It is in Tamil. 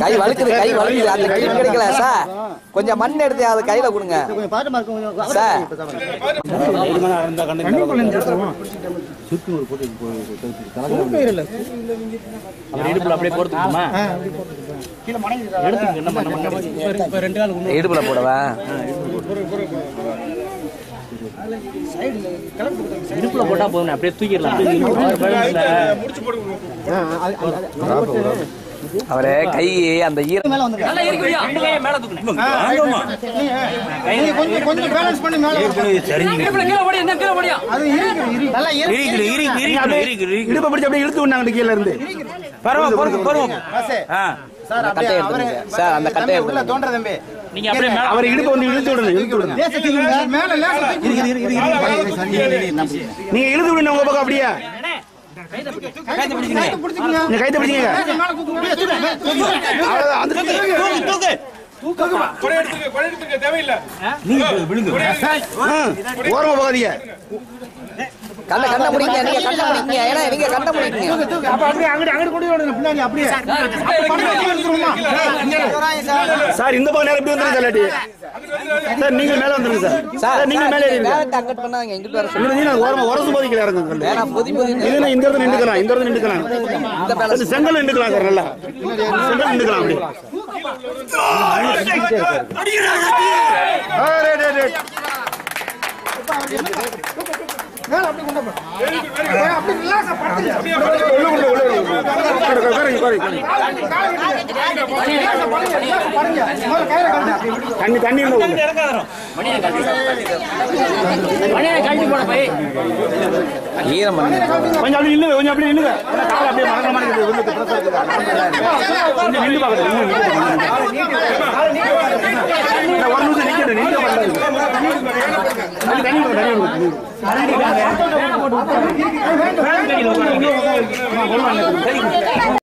கை வழுக்குது கை வழுக்குது அந்த கை கிடைக்கல சார். கொஞ்சம் மண் எடுத்து அது கையில கொடுங்க. சார். இடுப்புல அப்படியே போறதுக்குமா எடுத்துக்க என்ன பண்ண இடுப்புல போடவா? இடுப்புல போட்டா போதும் அப்படியே தூக்கிடலாம். அவர் கை அந்த ஈர மேல தூக்குங்க. கொஞ்சம் கொஞ்சம் பேலன்ஸ் பண்ணி மேல இடுப்புல கீழே ஓடி, இந்த கீழே ஓடியா. நல்லா ஏறு. இடுப்பை பிடிச்சு அப்படியே இழுத்து விட்டாங்க கீழ இருந்து. பரவாயில்ல. சார் அந்த அப்படியே கட்டையை அவரை எடுத்துருங்க. சார், அந்த தம்பி, கட்டையை உள்ள தோன்ற தம்பி. நீங்க அப்படியே மேல அவர் இடுப்பை வந்து இழுத்து விடுங்க இழுத்து விடுங்க. லேசா தூக்குங்க. மேல லேசா தூக்குங்க. நீங்க இழுத்து விடுங்க உங்க பக்கம் அப்படியே. ஓரமா போகாதீங்க கண்ணை கண்ணை முடிங்க நீங்க கண்ணை முடிங்க ஏன்னா நீங்க கண்ணை முடிங்க. அப்ப அப்படியே அங்கிட்டு அங்கிட்டு கொண்டு விடுங்க பின்னாடி அப்படியே? சார் இந்த பக்கம் நேரம் இப்படி வந்துருங்க சார் இல்லாட்டி. சார் நீங்க மேல வந்துருங்க சார். சார் நீங்க மேலே ஏறிடுங்க. வேலை அங்கட் பண்ணாங்க எங்கிட்ட வர இல்ல, நீங்க ஓரமா உரசு போதிக்கல இறங்குங்க வேணா பொதி பொதி. இதுனா இந்த இடத்துல நின்றுக்கலாம் இந்த இடத்துல நின்றுக்கலாம். இந்த பேலன்ஸ் செங்கல் நின்றுக்கலாம் சார் நல்லா. செங்கல் நின்றுக்கலாம் அப்படி. ரைட். மேல அப்படியே கொண்டு போ. அப்படியே ரிலாக்ஸா படுத்துங்க. உள்ள கொண்டு, உள்ள. கையில கட்டு. தண்ணி தண்ணி உள்ள விடுங்க. மணியை கழட்டி போட போய். ஈரம் பண்ணி. கொஞ்சம் அப்படி நில்லுங்க கொஞ்சம் அப்படி கால் அப்படியே மறக்க மாட்டேங்குது உள்ளுக்கு pressure இருக்குது. கொஞ்சம் நில்லு பாக்குறது நில்லு, நில்லு. நான் ஒரு நிமிஷம் நிக்கிறேன் நிக்க மாட்டேன் தண்ணி தண்ணி கொடுங்க,